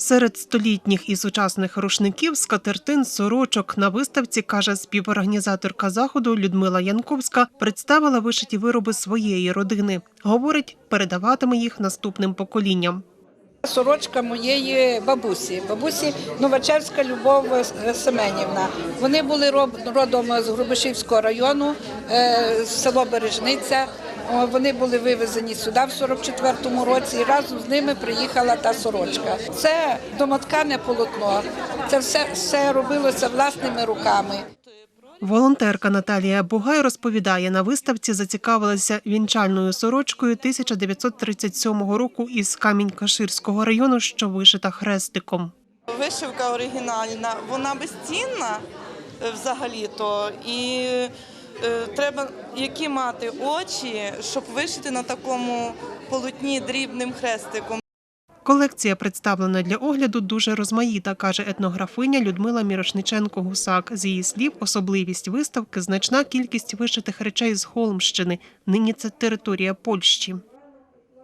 Серед столітніх і сучасних рушників, скатертин, сорочок на виставці, каже співорганізаторка заходу Людмила Янковська, представила вишиті вироби своєї родини. Говорить, передаватиме їх наступним поколінням. Сорочка моєї бабусі, бабусі Новачевська Любов Семенівна. Вони були родом з Грубишівського району, е, село Бережниця. О, Вони були вивезені сюди в 44-му році, і разом з ними приїхала та сорочка. Це домоткане полотно. Це все, все робилося власними руками. Волонтерка Наталія Бугай розповідає, на виставці зацікавилася вінчальною сорочкою 1937 року із Камінь-Каширського району, що вишита хрестиком. Вишивка оригінальна, вона безцінна е, взагалі-то. І е, треба які мати очі, щоб вишити на такому полотні дрібним хрестиком. Колекція, представлена для огляду, дуже розмаїта, каже етнографиня Людмила Мірошниченко-Гусак. З її слів, особливість виставки значна кількість вишитих речей з Холмщини. Нині це територія Польщі.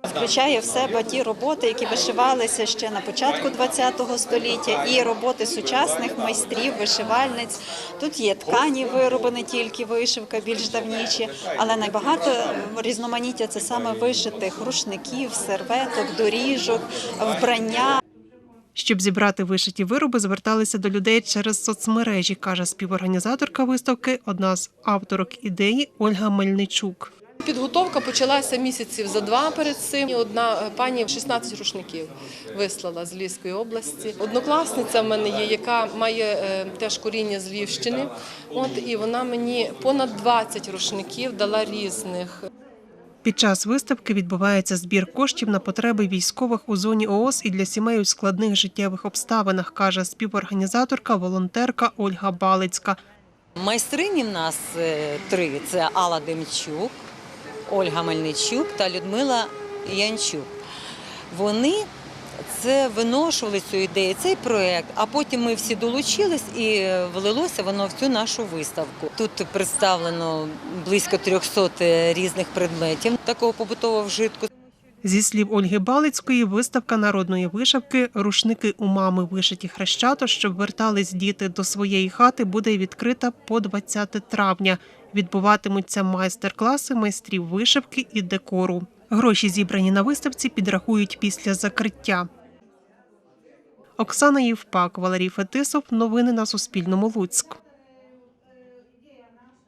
Включає в себе ті роботи, які вишивалися ще на початку ХХ століття, і роботи сучасних майстрів, вишивальниць. Тут є ткані вироби, не тільки вишивка, більш давніші, але найбагато різноманіття це саме вишитих рушників, серветок, доріжок, вбрання. Щоб зібрати вишиті вироби, зверталися до людей через соцмережі, каже співорганізаторка виставки, одна з авторок ідеї Ольга Мельничук. Підготовка почалася місяців за два перед цим. Одна е, пані 16 рушників вислала з Львівської області. Однокласниця в мене є, яка має е, теж коріння з Львівщини. От і вона мені понад 20 рушників дала різних. Під час виставки відбувається збір коштів на потреби військових у зоні ООС і для сімей у складних життєвих обставинах, каже співорганізаторка, волонтерка Ольга Балицька. Майстрині в нас е, три: це Алла Демчук, Ольга Мельничук та Людмила Янчук. Вони це виношували цю ідею, цей проект, а потім ми всі долучились і е, влилося воно в цю нашу виставку. Тут представлено близько 300 різних предметів такого побутового вжитку. Зі слів Ольги Балицької, виставка народної вишивки Рушники у мами вишиті хрещато, щоб вертались діти до своєї хати, буде відкрита по 20 травня. Відбуватимуться майстер-класи майстрів вишивки і декору. Гроші, зібрані на виставці, підрахують після закриття. Оксана Євпак, Валерій Фетисов. Новини на Суспільному. Луцьк.